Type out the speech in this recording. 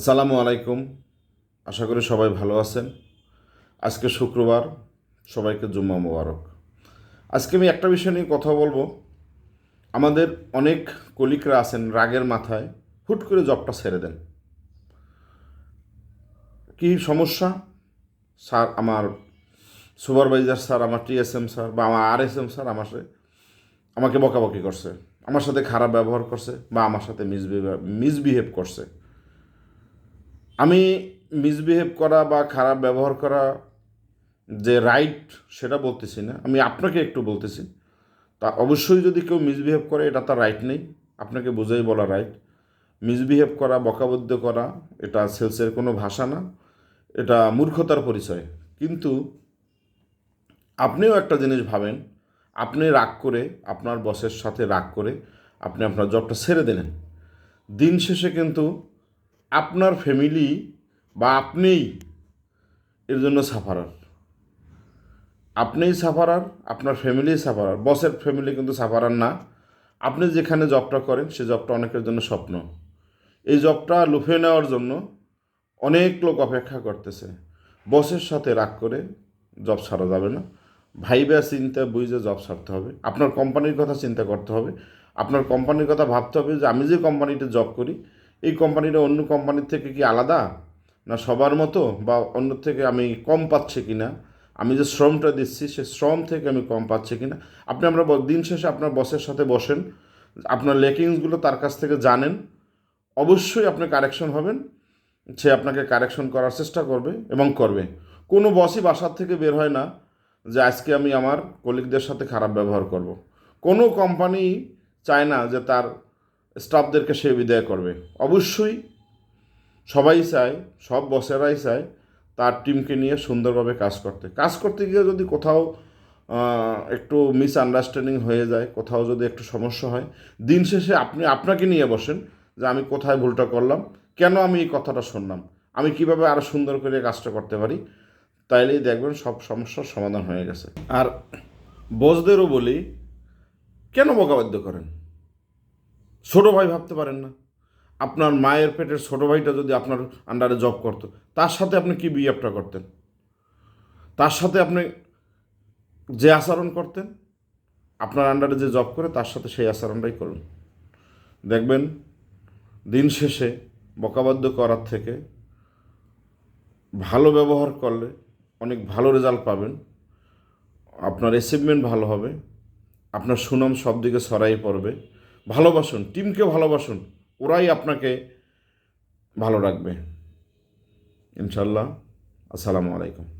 আসসালামু আলাইকুম। আশা করি সবাই ভালো আছেন। আজকে শুক্রবার, সবাইকে জুম্মা মোবারক। আজকে আমি একটা বিষয় নিয়ে কথা বলব। আমাদের অনেক কলিকরা আছেন রাগের মাথায়, হুট করে জবটা ছেড়ে দেন। কি সমস্যা? স্যার, আমার সুপারভাইজার স্যার, আমার টিএসএম স্যার বা আমার আর এস এম স্যার আমার আমাকে বকাবকি করছে। আমার সাথে খারাপ ব্যবহার করছে বা আমার সাথে মিসবিহেভ মিসবিহেভ করছে। আমি মিসবিহেভ করা বা খারাপ ব্যবহার করা যে রাইট সেটা বলতেছি না, আমি আপনাকে একটু বলতেছি। তা অবশ্যই যদি কেউ মিসবিহেভ করে, এটা তার রাইট নেই। আপনাকে বোঝাই বলা রাইট মিসবিহেভ করা, বকাবদ্ধ করা, এটা সেলসের কোনো ভাষা না। এটা মূর্খতার পরিচয়। কিন্তু আপনিও একটা জিনিস ভাবেন, আপনি রাগ করে, আপনার বসের সাথে রাগ করে, আপনি আপনার জবটা ছেড়ে দিলেন। দিন শেষে কিন্তু আপনার ফ্যামিলি বা আপনিই এর জন্য সাফারার আপনিই সাফারার আপনার ফ্যামিলি সাফারার বসের ফ্যামিলি কিন্তু সাফারার না। আপনি যেখানে জবটা করেন, সে জবটা অনেকের জন্য স্বপ্ন। এই জবটা লুফে নেওয়ার জন্য অনেক লোক অপেক্ষা করতেছে। বসের সাথে রাগ করে জব ছাড়া যাবে না। ভাইবা চিন্তা, বুঝে জব ছাড়তে হবে। আপনার কোম্পানির কথা চিন্তা করতে হবে। আপনার কোম্পানির কথা ভাবতে হবে যে, আমি যে কোম্পানিতে জব করি এই কোম্পানিটা অন্য কোম্পানির থেকে কি আলাদা? না সবার মতো? বা অন্য থেকে আমি কম পাচ্ছি কি না আমি যে শ্রমটা দিচ্ছি, সে শ্রম থেকে আমি কম পাচ্ছি কি না আপনি আমরা দিন শেষে আপনার বসের সাথে বসেন, আপনার লেকিংসগুলো তার কাছ থেকে জানেন, অবশ্যই আপনি কারেকশন হবেন, সে আপনাকে কারেকশন করার চেষ্টা করবে এবং করবে। কোনো বসই বাসার থেকে বের হয় না যে আজকে আমি আমার কলিগদের সাথে খারাপ ব্যবহার করব। কোনো কোম্পানি চায় না যে তার স্টাফদেরকে সে বিদায় করবে। অবশ্যই সবাই চায়, সব বসেরাই চায় তার টিমকে নিয়ে সুন্দরভাবে কাজ করতে। কাজ করতে গিয়ে যদি কোথাও একটু মিসআন্ডারস্ট্যান্ডিং হয়ে যায়, কোথাও যদি একটু সমস্যা হয়, দিন শেষে আপনি, আপনাকে নিয়ে বসেন যে আমি কোথায় ভুলটা করলাম, কেন আমি এই কথাটা শুনলাম, আমি কীভাবে আরও সুন্দর করে কাজটা করতে পারি, তাইলেই দেখবেন সব সমস্যার সমাধান হয়ে গেছে। আর বসদেরও বলি, কেন বকাবাদ্য করেন? ছোট ভাই ভাবতে পারেন না। আপনার মায়ের পেটের ছোট ভাইটা যদি আপনার আন্ডারে জব করতো, তার সাথে আপনি কি বিহেভটা করতেন? তার সাথে আপনি যে আচরণ করতেন, আপনার আন্ডারে যে জব করে, তার সাথে সেই আচরণটাই করুন। দেখবেন, দিন শেষে বকাবাদ্য করার থেকে ভালো ব্যবহার করলে অনেক ভালো রেজাল্ট পাবেন। আপনার অ্যাচিভমেন্ট ভালো হবে, আপনার সুনাম সব দিকে ছড়াই পড়বে। ভালোবাসুন টিমকে ভালোবাসুন ওরাই আপনাকে ভালো রাখবে। ইনশাল্লাহ আসসালামু আলাইকুম।